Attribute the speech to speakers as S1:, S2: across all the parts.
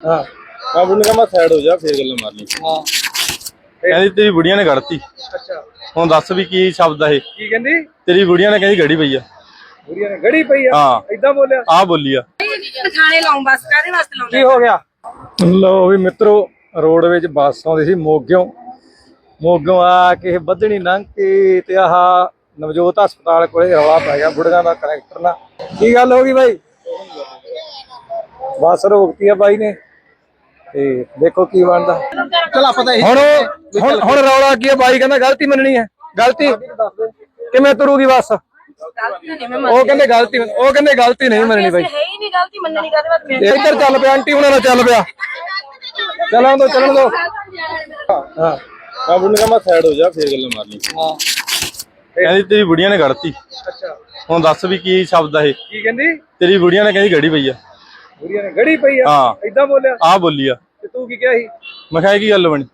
S1: ਹਾਂ।
S2: ਬਾਬੂ ਨੇ ਕਹਾ ਸਾਈਡ ਹੋ ਜਾ ਫੇਰ ਗੱਲ ਮਾਰ ਲਈ
S1: ਹਾਂ।
S2: ਕਹਿੰਦੀ ਤੇਰੀ ਬੁੜੀਆਂ ਨੇ ਕੱਢਤੀ।
S1: ਅੱਛਾ।
S2: ਹੁਣ ਦੱਸ ਵੀ ਕੀ ਸ਼ਬਦ ਆ ਇਹ।
S1: ਕੀ ਕਹਿੰਦੀ?
S2: ਤੇਰੀ ਬੁੜੀਆਂ ਨੇ ਕਹਿੰਦੀ ਗੜੀ ਪਈ ਆ।
S1: ਬੁੜੀਆਂ ਨੇ ਗੜੀ ਪਈ ਆ?
S2: ਹਾਂ।
S1: ਇਦਾਂ ਬੋਲਿਆ?
S2: ਆ ਬੋਲੀ ਆ।
S3: ਥਾਣੇ ਲਾਉਂ ਬਸ ਕਾਦੇ ਵਾਸਤੇ ਲਾਉਂਦੇ?
S1: ਕੀ ਹੋ ਗਿਆ? ਲੋ ਵੀ ਮਿੱਤਰੋ ਰੋਡ ਵਿੱਚ ਬੱਸ ਆਉਂਦੀ ਸੀ ਮੋਗਿਓ। ਮੋਗਿਓ ਆ ਕੇ ਬੱਧਣੀ ਲੰਘ ਕੇ ਤੇ ਆਹ ਨਵਜੋਤ ਹਸਪਤਾਲ ਕੋਲੇ ਰੌਲਾ ਪੈ ਗਿਆ ਬੁੜੀਆਂ ਦਾ ਕਨੈਕਟਰ ਨਾਲ। ਕੀ ਗੱਲ ਹੋ ਗਈ ਬਾਈ? ਬੱਸ ਰੋਕਤੀ ਆ ਬਾਈ ਨੇ। ਤੇ ਦੇਖੋ ਕੀ ਬਣਦਾ।
S4: ਚਲ ਆਪਾਂ ਤਾਂ
S1: ਹੁਣ ਉਹ- ਹੁਣ ਹੁਣ ਰੌਲਾ ਕੀ ਆ ਬਾਈ ਕਹਿੰਦਾ ਗਲਤੀ ਮੰਨਣੀ ਹੈ। ਗਲਤੀ? ਕਿਵੇਂ ਤੁਰੂਗੀ ਬੱਸ?
S3: ਗਲਤੀ ਨਹੀਂ ਮੈਂ
S1: ਉਹ ਕਹਿੰਦੇ ਗਲਤੀ ਉਹ ਕਹਿੰਦੇ ਗਲਤੀ ਨਹੀਂ ਮੰਨਣੀ ਬਾਈ।
S3: ਹੈ ਹੀ ਨਹੀਂ ਗਲਤੀ ਮੰਨਣੀ ਕਾਦੇ ਵਾਸਤੇ
S1: ਇੱਧਰ ਚੱਲ ਪਿਆ ਆਂਟੀ ਉਹਨਾਂ ਨਾਲ ਚੱਲ ਪਿਆ। ਚੱਲਾਂ ਦੋ ਚੱਲਣ ਦੋ। ਹਾਂ।
S2: ਬਾਬੂ ਨੇ ਕਹਾ ਸਾਈਡ ਹੋ ਜਾ ਫੇਰ ਗੱਲ ਮਾਰ ਲਈ
S1: ਹਾਂ।
S2: ਕਹਿੰਦੀ ਤੇਰੀ ਬੁੜੀਆਂ ਨੇ ਕੱਢਤੀ।
S1: ਅੱਛਾ।
S2: ਹੁਣ ਦੱਸ ਵੀ ਕੀ ਸ਼ਬਦ ਆ ਇਹ?
S1: ਕੀ ਕਹਿੰਦੀ?
S2: ਤੇਰੀ ਬੁੜੀਆਂ ਨੇ ਕਹਿੰਦੀ ਗੜੀ ਪਈ ਆ।
S1: ਬੁੜੀਆਂ ਨੇ ਗੜੀ ਪਈ ਆ?
S2: ਹਾਂ।
S1: ਇਦਾਂ ਬੋਲਿਆ?
S2: ਆ ਬੋਲੀ ਆ।
S1: ਤੇ ਕੀ ਕਿਹਾ ਸੀ?
S2: ਮੈਂ ਕਿਹਾ ਇਹ ਕੀ ਗੱਲ ਬਣੀ?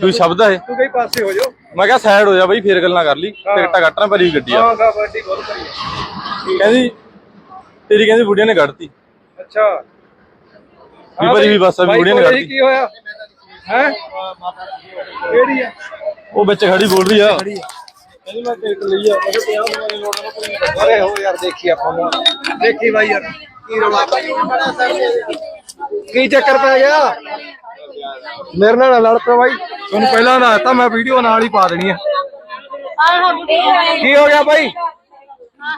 S2: ਕੋਈ ਸ਼ਬਦ ਆ ਇਹ
S1: ਤੂੰ ਕਈ ਪਾਸੇ ਹੋ ਜਾ
S2: ਮੈਂ ਕਿਹਾ ਸਾਈਡ ਹੋ ਜਾ ਬਈ ਫੇਰ ਗੱਲਾਂ ਕਰ ਲਈ। ਟਿਕਟਾਂ ਕੱਟਣਾ ਭਰੀ ਗੱਡੀ ਆ।
S1: ਹਾਂ ਬਹੁਤ
S2: ਕਹਿੰਦੀ ਤੇਰੀ ਕਹਿੰਦੀ ਬੁੜੀਆਂ ਨੇ ਕੱਢਤੀ।
S1: ਅੱਛਾ।
S2: ਵੀ ਭਰੀ ਵੀ ਬੱਸ ਆ ਵੀ
S1: ਬਾਈ
S2: ਬੁੜੀਆਂ ਨੇ
S1: ਕੋਲੇ
S2: ਕੱਢਤੀ।
S1: ਕੀ ਹੋਇਆ? ਹੈ? ਕਿਹੜੀ ਆ?
S2: ਉਹ ਵਿੱਚ ਖੜੀ ਬੋਲ ਰਹੀ ਆ। ਕਹਿੰਦੀ ਮੈਂ ਟਿਕਟ ਲਈ ਆ। ਮੈਂ ਕਿਹਾ 50 ਰੁਪਏ ਦੀ ਲੋੜ ਆ
S1: ਅਰੇ ਹੋ ਯਾਰ ਦੇਖੀ ਆਪਾਂ ਨੂੰ। ਦੇਖੀ ਬਾਈ ਯਾਰ ਕੀ ਰੌਲਾ ਕੀ ਚੱਕਰ ਪੈ ਗਿਆ? ਮੇਰੇ ਨਾਲ ਨਾ ਲੜ ਪਿਆ ਬਾਈ। ਤੁਹਾਨੂੰ ਪਹਿਲਾਂ ਦੱਸਤਾ ਮੈਂ ਵੀਡੀਓ ਨਾਲ ਹੀ ਪਾ ਦੇਣੀ ਆ। ਕੀ ਹੋ ਗਿਆ ਬਾਈ?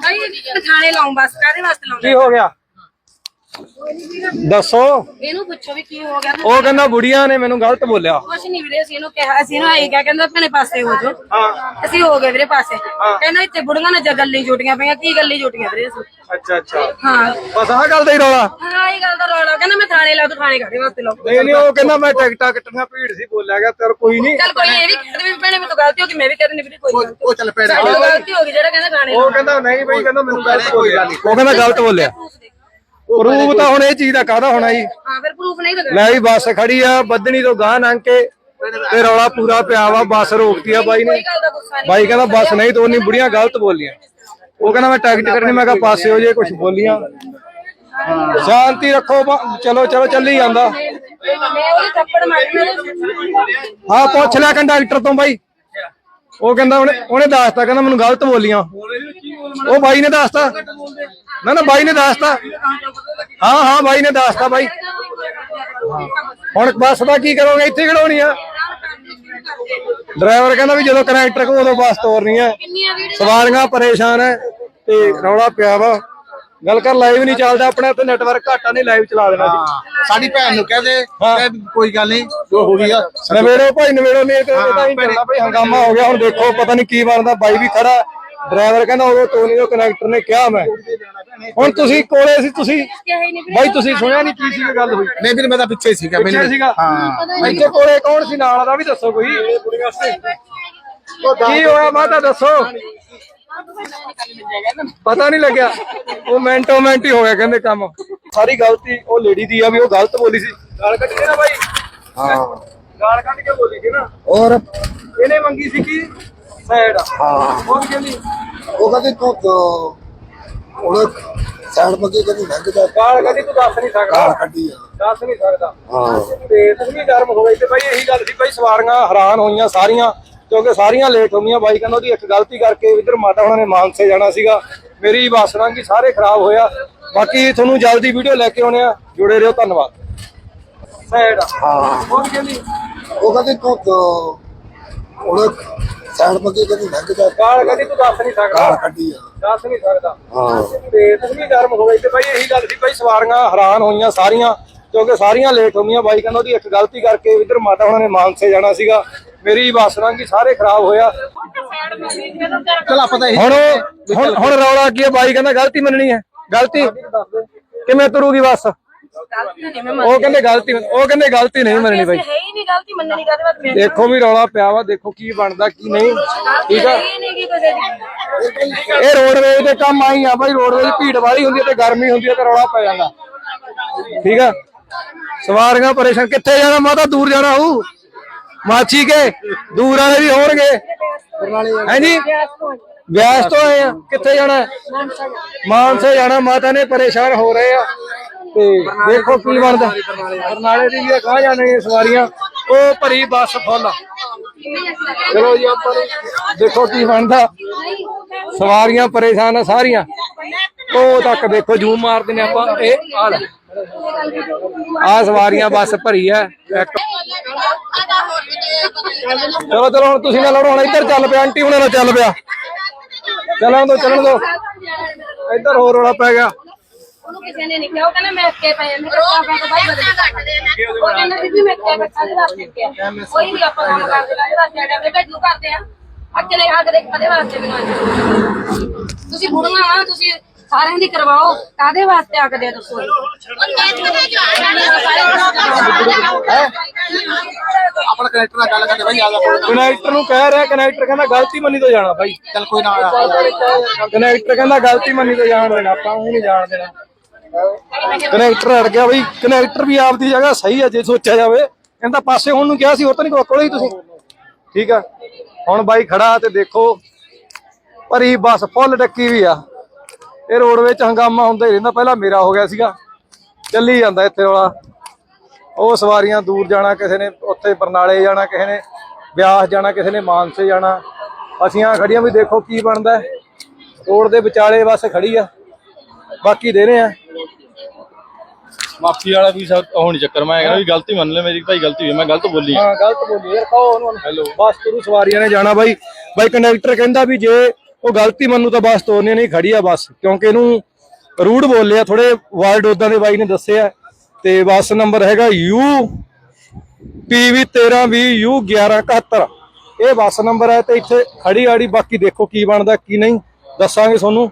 S3: ਭਾਈ ਥਾਣੇ ਲਾਉਂ ਬਸ ਕਾਦੇ ਵਾਸਤੇ ਲਾਉਂਦੇ?
S1: ਕੀ ਹੋ ਗਿਆ? ਦੱਸੋ।
S3: ਇਹਨੂੰ ਪੁੱਛੋ ਵੀ ਕੀ ਹੋ ਗਿਆ।
S1: ਉਹ ਕਹਿੰਦਾ ਬੁੜੀਆਂ ਨੇ ਮੈਨੂੰ ਗਲਤ ਬੋਲਿਆ।
S3: ਕੁਛ ਨਹੀਂ ਵੀਰੇ ਅਸੀਂ ਇਹਨੂੰ ਕਿਹਾ ਅਸੀਂ ਇਹਨੂੰ ਆਈ ਕਿਹਾ ਕਹਿੰਦਾ ਆਪਣੇ ਪਾਸੇ ਹੋ ਜਾਓ।
S1: ਹਾਂ।
S3: ਅਸੀਂ ਹੋ ਗਏ ਵੀਰੇ ਪਾਸੇ। ਕਹਿੰਦਾ ਇੱਥੇ ਬੁੜੀਆਂ ਨਾਲ ਜਾਂ ਗੱਲੀ ਜੁਟੀਆਂ ਪਈਆਂ ਕੀ ਗੱਲੀ ਜੁਟੀਆਂ ਵੀਰੇ ਅਸੀਂ।
S1: ਅੱਛਾ ਅੱਛਾ।
S3: ਹਾਂ।
S1: ਬਸ ਆਹ ਗੱਲ ਦਾ ਹੀ ਰੌਲਾ।
S3: ਹਾਂ ਇਹ ਗੱਲ ਦਾ ਰੌਲਾ। ਕਹਿੰਦਾ ਮੈਂ ਥਾਣੇ ਲਾ ਤੂੰ ਥਾਣੇ ਕਾਦੇ ਵਾਸਤੇ ਲਾਉਂ
S1: ਨਹੀਂ ਨਹੀਂ ਉਹ ਕਹਿੰਦਾ ਮੈਂ ਟਿਕਟਾਂ ਕੱਟਣੀਆਂ ਭੀੜ ਸੀ ਬੋਲਿਆ ਗਿਆ ਤੇਰ ਕੋਈ ਨਹੀਂ।
S3: ਚੱਲ ਕੋਈ ਇਹ ਵੀ ਕਹਿੰਦੇ ਵੀ ਭੈਣੇ ਤੋਂ ਗਲਤੀ ਹੋ ਗਈ ਮੈਂ ਵੀ ਕਹਿੰਦੀ ਵੀਰੇ ਕੋਈ ਗਲਤੀ
S4: ਉਹ ਚੱਲ ਪੈੜਾ
S3: ਗਲਤੀ ਹੋ ਗਈ ਜਿਹੜਾ ਕਹਿੰਦਾ ਥਾਣੇ
S1: ਉਹ ਕਹਿੰਦਾ ਨਹੀਂ ਬਈ ਕਹਿੰਦਾ ਮੈਨੂੰ ਗਲਤ ਬੋਲਿਆ। ਉਹ ਕਹਿੰਦਾ ਗਲਤ ਬੋਲਿਆ। ਪ੍ਰੂਫ ਤਾਂ ਹੁਣ ਇਹ ਚੀਜ਼ ਦਾ ਕਾਹਦਾ ਹੋਣਾ ਜੀ?
S3: ਹਾਂ ਫਿਰ ਪ੍ਰੂਫ ਨਹੀਂ ਲਗਾ
S1: ਲੈ ਵੀ ਬੱਸ ਖੜੀ ਆ ਬੱਦਣੀ ਤੋਂ ਗਾਂ ਲੰਘ ਕੇ ਤੇ ਰੌਲਾ ਪੂਰਾ ਪਿਆ ਵਾ ਬੱਸ ਰੋਕਤੀ ਆ ਬਾਈ ਨੇ। ਬਾਈ ਕਹਿੰਦਾ ਬੱਸ ਨਹੀਂ ਤੋੜਨੀ ਬੁੜੀਆਂ ਗਲਤ ਬੋਲੀਆਂ। ਉਹ ਕਹਿੰਦਾ ਮੈਂ ਟਿਕਟ ਕਰਨੀ ਮੈਂ ਕਿਹਾ ਪਾਸੇ ਹੋ ਜੇ ਕੁਝ ਬੋਲੀਆਂ। ਸ਼ਾਂਤੀ ਰੱਖੋ ਚਲੋ ਚਲੋ ਚੱਲੀ ਜਾਂਦਾ।
S3: ਮੈਂ ਉਹਦੇ ਥੱਪੜ ਮਾਰਨਾ
S1: ਹਾਂ ਪੁੱਛ ਲਿਆ ਕੰਡਕਟਰ ਤੋਂ ਬਾਈ। ਉਹ ਕਹਿੰਦਾ ਉਹਨੇ ਉਹਨੇ ਦੱਸਤਾ ਕਹਿੰਦਾ ਮੈਨੂੰ ਗਲਤ ਬੋਲੀਆਂ। ਉਹ ਬਾਈ ਨੇ ਦੱਸਤਾ। ਨਾ ਨਾ ਬਾਈ ਨੇ ਦੱਸਤਾ। ਹਾਂ ਹਾਂ ਬਾਈ ਨੇ ਦੱਸਤਾ ਬਾਈ। ਹੁਣ ਬੱਸ ਦਾ ਕੀ ਕਰੋਗੇ? ਇੱਥੇ ਖੜਾਉਣੀ ਆ। ਡਰਾਈਵਰ ਕਹਿੰਦਾ ਵੀ ਜਦੋਂ ਕਨੈਕਟਰ ਕੋ ਉਦੋਂ ਬੱਸ ਤੋਰਨੀ ਆ। ਸਵਾਰੀਆਂ ਪਰੇਸ਼ਾਨ ਐ ਤੇ ਰੌਲਾ ਪਿਆ ਵਾ। ਗੱਲ ਕਰ ਲਾਈਵ ਨਹੀਂ ਚੱਲਦਾ ਆਪਣੇ ਤੇ ਨੈਟਵਰਕ ਘਾਟਾ ਨਹੀਂ ਲਾਈਵ ਚਲਾ ਦੇਣਾ
S4: ਸਾਡੀ ਭੈਣ ਨੂੰ ਕਹਦੇ ਕੋਈ ਗੱਲ ਨਹੀਂ ਜੋ ਹੋ ਗਈ ਆ।
S1: ਨਵੇੜੋ ਭਾਈ ਨਵੇੜੋ ਨਹੀਂ ਤੇ ਇਹਦਾ ਹੀ ਚੱਲਣਾ ਭਾਈ ਹੰਗਾਮਾ ਹੋ ਗਿਆ। ਹੁਣ ਦੇਖੋ ਪਤਾ ਨਹੀਂ ਕੀ ਬਣਦਾ ਬਾਈ ਵੀ ਖੜਾ। ਡਰਾਈਵਰ ਕਹਿੰਦਾ ਉਦੋਂ ਤੋਂ ਨਹੀਂ ਉਹ ਕਨੈਕਟਰ ਨੇ ਕਿਹਾ ਮੈਂ। ਹੁਣ ਤੁਸੀਂ ਕੋਲੇ ਸੀ ਤੁਸੀਂ ਬਾਈ ਤੁਸੀਂ ਸੁਣਿਆ ਨਹੀਂ ਕੀ ਸੀ ਗੱਲ ਹੋਈ?
S4: ਨਹੀਂ ਵੀਰ ਮੈਂ ਤਾਂ ਪਿੱਛੇ ਸੀਗਾ
S1: ਪਿੱਛੇ ਸੀਗਾ?
S4: ਹਾਂ।
S1: ਇੱਥੇ ਕੋਲੇ ਕੌਣ ਸੀ? ਨਾਲ ਦਾ ਵੀ ਦੱਸੋ ਕੋਈ। ਕੀ ਹੋਇਆ ਮਾਤਾ ਦੱਸੋ। ਪਤਾ ਨਹੀਂ ਲੱਗਿਆ। ਉਹ ਮਿੰਟੋ ਮਿੰਟ ਹੀ ਹੋ ਗਿਆ ਕਹਿੰਦੇ ਕੰਮ। ਸਾਰੀ ਗਲਤੀ ਉਹ ਲੇਡੀ ਦੀ ਆ ਵੀ ਉਹ ਗਲਤ ਬੋਲੀ ਸੀ। ਗਾਲ ਕੱਢੀ ਸੀ ਨਾ ਬਾਈ।
S4: ਹਾਂ।
S1: ਗਾਲ ਕੱਢ ਕੇ ਬੋਲੀ ਸੀ ਨਾ।
S4: ਔਰ
S1: ਇਹਨੇ ਮੰਗੀ ਸੀ ਕੀ? ਸਾਈਡ
S4: ਹਾਂ।
S1: ਉਹ ਕੀ ਕਹਿੰਦੀ
S4: ਉਹ ਕਹਿੰਦੇ ਤੂੰ ਉਹ ਸਾਈਡ ਪੱਕੇ ਕਹਿੰਦੀ ਲੰਘ ਜਾ
S1: ਗਾਲ ਕੱਢੀ ਤੂੰ ਦੱਸ ਨਹੀਂ ਸਕਦਾ।
S4: ਕਾਰ ਕੱਢੀ ਆ।
S1: ਦੱਸ ਨਹੀਂ ਸਕਦਾ।
S4: ਹਾਂ।
S1: ਤੇ ਤੂੰ ਵੀ ਗਰਮ ਹੋ ਗਈ ਤੇ ਬਾਈ ਇਹੀ ਗੱਲ ਸੀ ਬਾਈ ਸਵਾਰੀਆਂ ਹੈਰਾਨ ਹੋਈਆਂ ਸਾਰੀਆਂ ਕਿਉਂਕਿ ਸਾਰੀਆਂ ਲੇਟ ਹੋਈਆਂ ਬਾਈ ਕਹਿੰਦਾ ਉਹਦੀ ਇੱਕ ਗਲਤੀ ਕਰਕੇ ਇਧਰ ਮਾਤਾ ਉਹਨਾਂ ਨੇ ਮਾਨਸੇ ਜਾਣਾ ਸੀਗਾ। ਮੇਰੀ ਬੱਸ ਲੰਘੀ ਸਾਰੇ ਖਰਾਬ ਹੋਇਆ। ਬਾਕੀ ਤੁਹਾਨੂੰ ਜਲਦੀ ਵੀਡੀਓ ਲੈ ਕੇ ਆਉਣੇ ਆ। ਜੁੜੇ ਰਹੋ ਧੰਨਵਾਦ। ਸਾਈਡ
S4: ਹਾਂ।
S1: ਹੋਰ ਕਹਿੰਦੀ
S4: ਉਹ ਕਹਿੰਦੇ ਤੂੰ ਉਹ ਸਾਈਡ ਪੱਕੇ ਕਹਿੰਦੀ ਲੰਘ ਜਾ
S1: ਗਾਲ ਕੱਢੀ ਤੂੰ ਦੱਸ ਨਹੀਂ
S4: ਕਾਰ
S1: ਸਕਦਾ
S4: ਕੱਢੀ ਆ।
S1: ਦੱਸ ਨਹੀਂ ਸਕਦਾ।
S4: ਹਾਂ।
S1: ਤੇ ਤੂੰ ਵੀ ਗਰਮ ਹੋ ਗਈ ਤੇ ਬਾਈ ਇਹੀ ਗੱਲ ਸੀ ਬਾਈ ਸਵਾਰੀਆਂ ਹੈਰਾਨ ਹੋਈਆਂ ਸਾਰੀਆਂ ਕਿਉਂਕਿ ਸਾਰੀਆਂ ਲੇਟ ਹੋਈਆਂ ਬਾਈ ਕਹਿੰਦਾ ਉਹਦੀ ਇੱਕ ਗਲਤੀ ਕਰਕੇ ਇਧਰ ਮਾਤਾ ਉਹਨਾਂ ਨੇ ਮਾਨਸੇ ਜਾਣਾ ਸੀਗਾ। ਮੇਰੀ ਬੱਸ ਲੰਘੀ ਸਾਰੇ ਖਰਾਬ ਹੋਇਆ।
S4: ਚਲ ਆਪਾਂ ਤਾਂ
S1: ਹੁਣ ਉਹ- ਹੁਣ ਹੁਣ ਰੌਲਾ ਕੀ ਹੈ ਬਾਈ ਕਹਿੰਦਾ ਗਲਤੀ ਮੰਨਣੀ ਹੈ। ਗਲਤੀ? ਕਿਵੇਂ ਤੁਰੂਗੀ ਬੱਸ? ਉਹ ਕਹਿੰਦੇ ਗਲਤੀ ਉਹ ਕਹਿੰਦੇ ਗਲਤੀ ਨਹੀਂ ਮੰਨਣੀ ਬਾਈ।
S3: ਹੈ ਹੀ ਨਹੀਂ ਗਲਤੀ ਮੰਨਣੀ ਕਾਦੇ ਵਾਸਤੇ
S1: ਦੇਖੋ ਵੀ ਰੌਲਾ ਪਿਆ ਵਾ ਦੇਖੋ ਕੀ ਬਣਦਾ ਕੀ ਨਹੀਂ। ਠੀਕ ਆ? ਇਹ ਰੋਡਵੇਜ ਦੇ ਕੰਮ ਆਈ ਆ ਬਾਈ ਰੋਡਵੇਜ ਭੀੜ ਵਾਲੀ ਹੁੰਦੀ ਤੇ ਗਰਮੀ ਹੁੰਦੀ ਤੇ ਰੌਲਾ ਪੈ ਜਾਂਦਾ। ਠੀਕ ਆ? ਸਵਾਰੀਆਂ ਪਰੇਸ਼ਾਨ ਕਿੱਥੇ ਜਾਣਾ ਮਾਤਾ? ਦੂਰ ਜਾਣਾ ਹੂ ਮਾਛੀ ਕੇ ਦੂਰ ਵਾਲੇ ਵੀ ਹੋਣਗੇ। ਹਾਂਜੀ ਵਿਆਸ ਤੋਂ ਆਏ ਆ। ਕਿੱਥੇ ਜਾਣਾ? ਮਾਨਸੇ ਜਾਣਾ ਮਾਤਾ ਨੇ ਪਰੇਸ਼ਾਨ ਹੋ ਰਹੇ ਆ। ਤੇ ਦੇਖੋ ਕੀ ਬਣਦਾ। ਬਰਨਾਲੇ ਦੀ। ਵੀ ਕਹਾਂ ਜਾਣਗੀਆਂ ਸਵਾਰੀਆਂ ਉਹ ਭਰੀ ਬੱਸ ਫੁੱਲ ਚਲੋ ਜੀ ਆਪਾਂ ਦੇਖੋ ਕੀ ਬਣਦਾ। ਸਵਾਰੀਆਂ ਪਰੇਸ਼ਾਨ ਆ ਸਾਰੀਆਂ। ਉਹ ਤੱਕ ਦੇਖੋ ਜੂਮ ਮਾਰਦੇ ਨੇ ਆਪਾਂ। ਇਹ ਆ ਲੈ। ਆ ਸਵਾਰੀਆਂ ਬੱਸ ਭਰੀ ਐ ਚਲੋ ਚਲੋ ਹੁਣ ਤੁਸੀਂ ਨਾ ਲੜੋ ਹੁਣ ਇੱਧਰ ਚੱਲ ਪਿਆ। ਆਂਟੀ ਹੁਣਾਂ ਨਾਲ ਚੱਲ ਪਿਆ। ਚੱਲਣ ਦੋ ਚੱਲਣ ਦੋ। ਇੱਧਰ ਹੋਰ ਰੌਲਾ ਪੈ ਗਿਆ।
S3: ਉਹਨੂੰ ਕਿਸੇ ਨੇ ਨਹੀਂ ਕਿਹਾ ਉਹ ਕਹਿੰਦਾ ਮੈਂ ਅੱਕੇ ਪਏ ਮੈਂ ਕਿਹਾ ਆਪਾਂ ਤਾਂ ਬਾਈ ਬਦਲ ਉਹ ਕਹਿੰਦਾ ਬੀਬੀ ਮੈਂ ਅੱਕੇ ਬੱਚਾ ਦੇ ਵਾਸਤੇ ਕਿਹਾ ਕੋਈ ਨਹੀਂ ਆਪਾਂ ਕੰਮ ਕਰਦੇ ਕਾਹਦੇ ਵਾਸਤੇ ਆਡੇ ਆਪਣੇ ਭੇਜੂ ਕਰਦੇ ਆ। ਅੱਗੇ ਨੇ ਹੱਥ ਦੇ ਕਦੇ ਵਾਸਤੇ ਵੀ ਨਹੀਂ ਤੁਸੀਂ ਬੁੜੀਆਂ ਆ ਤੁਸੀਂ ਸਾਰਿਆਂ ਦੀ ਕਰਵਾਓ। ਕਾਦੇ ਵਾਸਤੇ ਆਖਦੇ ਆ ਦੱਸੋ?
S4: ਆਪਣਾ ਕਨੈਕਟਰ ਨਾਲ ਗੱਲ ਕਰਦੇ ਭਾਈ ਆ
S1: ਕਨੈਕਟਰ ਨੂੰ ਕਹਿ ਰਿਹਾ ਕਨੈਕਟਰ ਕਹਿੰਦਾ ਗਲਤੀ ਮੰਨੀ ਤੋਂ ਜਾਣਾ ਬਾਈ।
S4: ਚੱਲ ਕੋਈ ਨਾ
S1: ਕਨੈਕਟਰ ਕਹਿੰਦਾ ਗਲਤੀ ਮੰਨੀ ਤੋਂ ਜਾਣ ਦੇਣਾ ਆਪਾਂ ਉਹ ਨਹੀਂ ਜਾਣ ਦੇਣਾ। ਕਨੈਕਟਰ ਅੜ ਗਿਆ ਬਈ, ਕਨੈਕਟਰ ਵੀ ਆਪਦੀ ਜਗ੍ਹਾ ਸਹੀ ਆ ਜੇ ਸੋਚਿਆ ਜਾਵੇ। ਕਹਿੰਦਾ ਪਾਸੇ ਹੁਣ ਨੂੰ ਕਿਹਾ ਸੀ, ਹੋਰ ਤਾਂ ਨਹੀਂ ਕੋਲੇ ਹੀ ਤੁਸੀਂ। ਠੀਕ ਆ? ਹੁਣ ਬਾਈ ਖੜਾ ਤੇ ਦੇਖੋ, ਭਰੀ ਬੱਸ ਫੁੱਲ ਡੱਕੀ ਵੀ ਆ। ਇਹ ਰੋਡ ਵਿੱਚ ਹੰਗਾਮਾ ਹੁੰਦਾ ਹੀ ਰਹਿੰਦਾ, ਪਹਿਲਾਂ ਮੇਰਾ ਹੋ ਗਿਆ ਸੀਗਾ। ਚੱਲੀ ਜਾਂਦਾ ਇੱਥੇ ਵਾਲਾ। ਉਹ ਸਵਾਰੀਆਂ ਦੂਰ ਜਾਣਾ ਕਿਸੇ ਨੇ, ਉੱਥੇ ਬਰਨਾਲੇ ਜਾਣਾ ਕਿਸੇ ਨੇ, ਬਿਆਸ ਜਾਣਾ ਕਿਸੇ ਨੇ, ਮਾਨਸੇ ਜਾਣਾ। ਅਸੀਂ ਆ ਖੜੀਆਂ ਵੀ ਦੇਖੋ ਕੀ ਬਣਦਾ। ਰੋਡ ਦੇ ਵਿਚਾਲੇ ਬੱਸ ਖੜੀ ਆ। ਬਾਕੀ ਦੇ ਰਹੇ ਆ।
S2: ਮਾਫੀ ਵਾਲਾ ਵੀ ਸਭ ਨਹੀਂ ਚੱਕਰ ਮੈਂ ਕਹਿੰਦਾ ਵੀ ਗਲਤੀ ਮੰਨ ਲੈ ਮੇਰੀ ਭਾਈ ਗਲਤੀ ਹੋਈ ਮੈਂ ਗਲਤ ਬੋਲੀ
S1: ਹਾਂ ਗਲਤ ਬੋਲੀ ਯਾਰ ਕਹੋ ਉਹਨੂੰ ਹੈਲੋ ਬੱਸ ਤੁਰੂ ਸਵਾਰੀਆਂ ਨੇ ਜਾਣਾ ਬਾਈ। ਬਾਈ ਕੰਡਕਟਰ ਕਹਿੰਦਾ ਵੀ ਜੇ ਉਹ ਗਲਤੀ ਮੰਨੂ ਤਾਂ ਬੱਸ ਤੋਰਨੀ ਨਹੀਂ ਖੜੀ ਆ ਬੱਸ। ਕਿਉਂਕਿ ਇਹਨੂੰ ਰੂਡ ਬੋਲੇ ਆ ਥੋੜੇ ਵਰਡ ਉਦਾਂ ਦੇ ਬਾਈ ਨੇ ਦੱਸਿਆ। ਤੇ ਬੱਸ ਨੰਬਰ ਹੈਗਾ ਯੂ ਪੀਵੀ 1320 ਯੂ 1171 ਇਹ ਬੱਸ ਨੰਬਰ ਹੈ ਤੇ ਇੱਥੇ ਖੜੀ ਆੜੀ ਬਾਕੀ ਦੇਖੋ ਕੀ ਬਣਦਾ ਕੀ ਨਹੀਂ। ਦੱਸਾਂਗੇ ਤੁਹਾਨੂੰ।